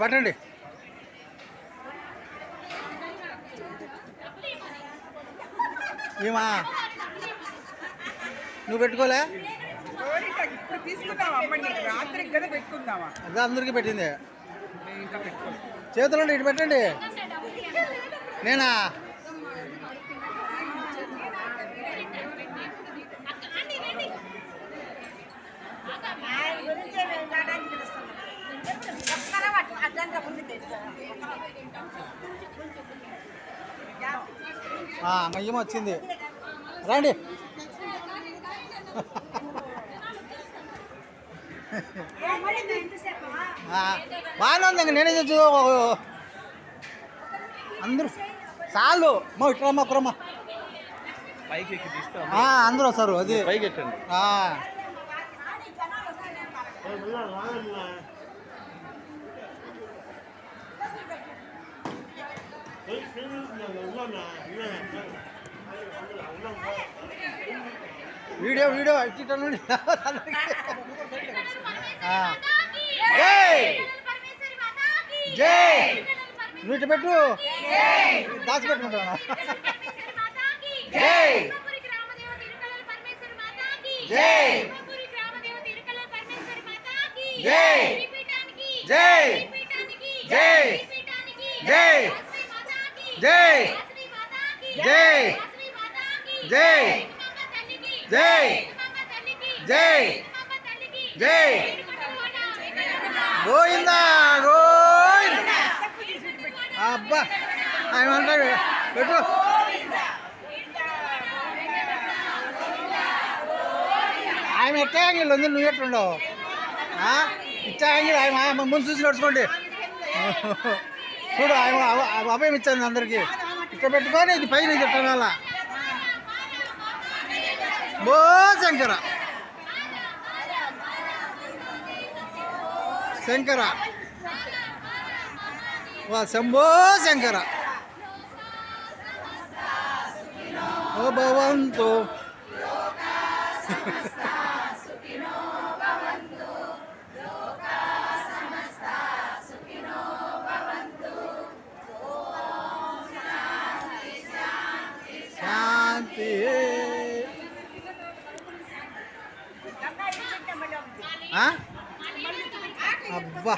పట్టండి. ఏమా? నువ్వు పెట్టుకోలే? అదే అందరికీ పెట్టింది. చేతులు ఇటు పెట్టండి. నేనా? మయ్యం వచ్చింది. రండి. బాగానే ఉంది ఇంక నేనే చూ అందరూ చాలు. మా ఇట్రమ్మా కురమ్మా పైకి ఎక్కి తీస్తాం ఆ, అందరూ వస్తారు అది. పైకి ఎక్కండి. వీడియో వీడియో ఇటు నుండి. జై! జై! నువ్వు పెట్టు దాచిపెట్టుకుంటాను జై! జై! జై! జై! జై! జై! జై. జై. జై. జై. జై. జై. గోయిందా గోయిందా అబ్బా ఆయన అంటాడు పెట్టు. ఆయన ఎట్లా యాంగిల్ ఉంది? నువ్వు ఎట్లుండవు? ఇచ్చా యాంగిల్ ఆయన ముందు చూసి నడుచుకోండి చూడు ఆయన అభ- అభ- అభయం ఇచ్చాను అందరికి ఇక్కడ పెట్టుకొని ఇది పైన ఇది పెట్టాల బో శంకర శంకర వా శంభో శంకర ఓ భవంతు శాంతి. అబ్బా.